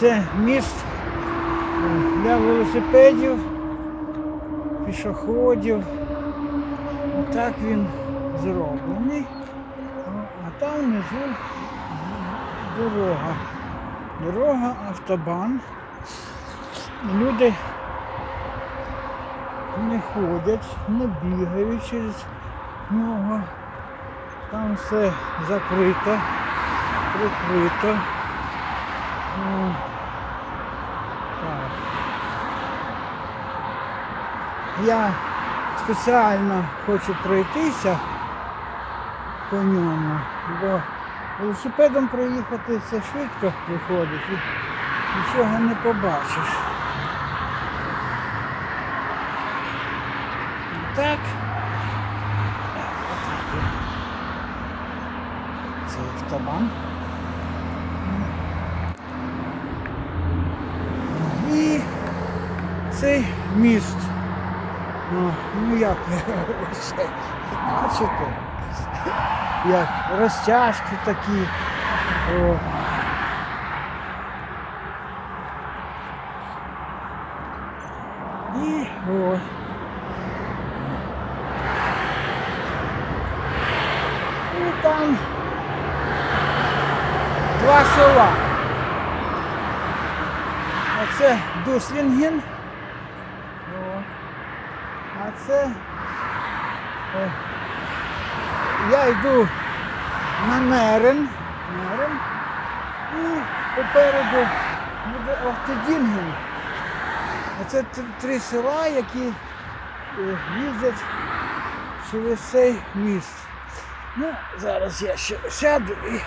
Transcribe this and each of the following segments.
Це міст для велосипедів, пішоходів. Отак він зроблений. А там внизу дорога. Дорога, автобан. Люди не ходять, не бігають через нього. Там все закрито, прикрито. Ну, так. Я спеціально хочу пройтися по ньому, бо велосипедом проїхати це швидко виходить і нічого не побачиш. Так. Це автобан. І цей міст. Ну, ну як бачите? Як розтяжки такі. О. І о. Там два села. Оце Дуслінген. Це е, я йду на Нерен. Нерен. І попереду буде Охтедінген. Оце т- три села, які е, їздять через цей міст. Ну, зараз я ще сяду і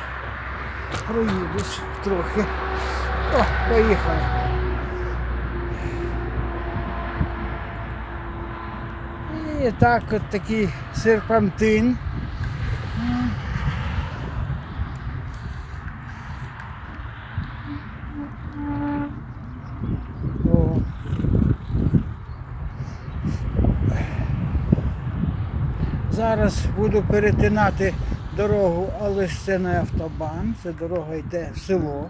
проїдусь трохи. О, поїхали. І так от такий серпантин. Зараз буду перетинати дорогу, але це не автобан, це дорога йде в село.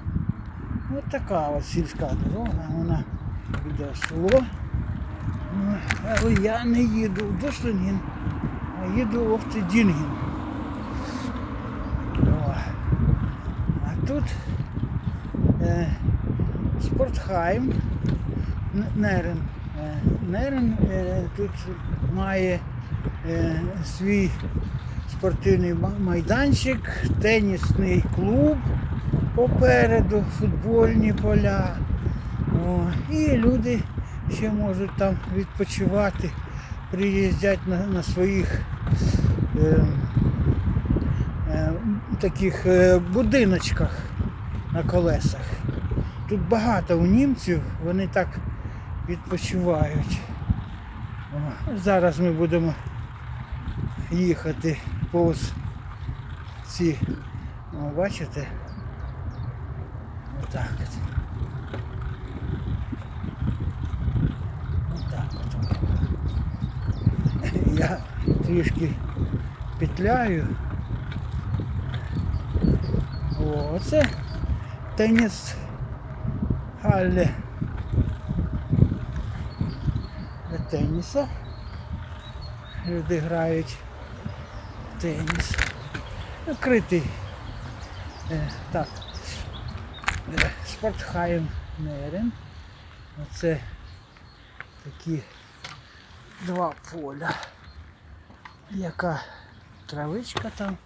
Ось така ось сільська дорога, вона йде в село. Але я не їду в Дуслинген, а їду в Офтедінген. О. А тут е, Спортхайм, Нерен. Е, Нерен е, тут має е, свій спортивний майданчик, тенісний клуб попереду, футбольні поля. О, і люди ще можуть там відпочивати, приїздять на, на своїх е, е, таких е, будиночках на колесах. Тут багато у німців, вони так відпочивають. О, зараз ми будемо їхати повз ці, о, бачите? Отак от. Отак от. Я трішки петляю. Оце теніс Галле для теніса. Люди грають теніс. Накритий. Е, так. Е, Спортхайм Нерен. Оце такі два поля. Яка травичка там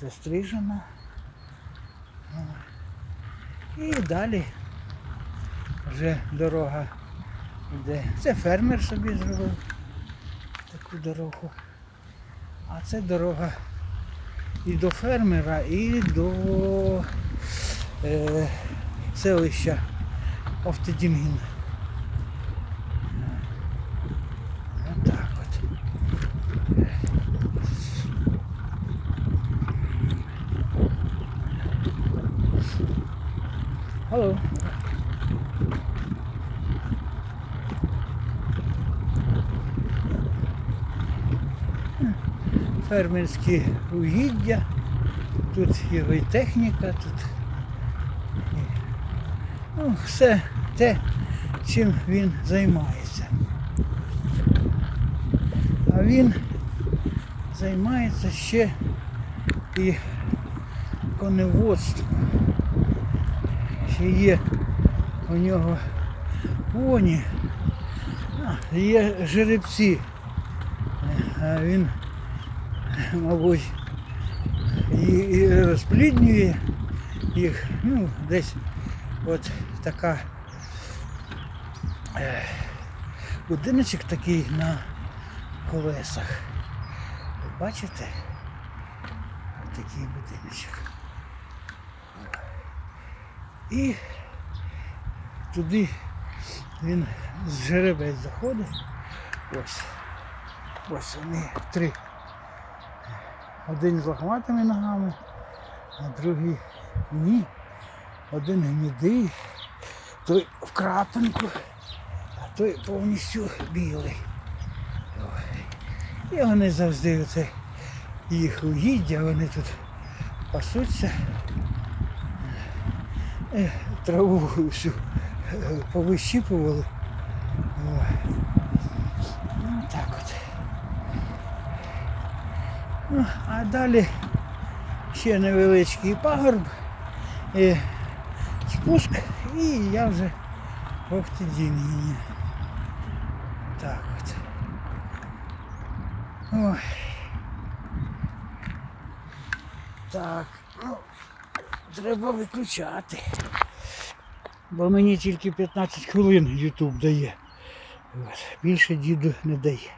застрижена. І далі вже дорога йде. Це фермер собі зробив таку дорогу. А це дорога і до фермера, і до е, селища Офтедінгін. Отак от. Hello. Фермерські угіддя, тут його і техніка, тут Ну, все те, чим він займається. А він займається ще і коневодством. Ще є у нього поні, є жеребці. А він, мабуть, і, і розпліднює їх, ну, десь от така е, будиночок такий на колесах. Бачите? Такий будиночок. І туди він з жеребець заходить. Ось. Ось вони три. Один з лохматими ногами, а другий ні. Один гнідий, той в крапинку, а той повністю білий. І вони завжди оце їх уїддя, вони тут пасуться. Е, Траву всю е, повищіпували. Ну так от. Ну, а далі ще невеличкий пагорб, і спуск, і я вже в Охтидіні. Так от. Ой. Так, ну, треба виключати. Бо мені тільки 15 хвилин YouTube дає. Більше діду не дає.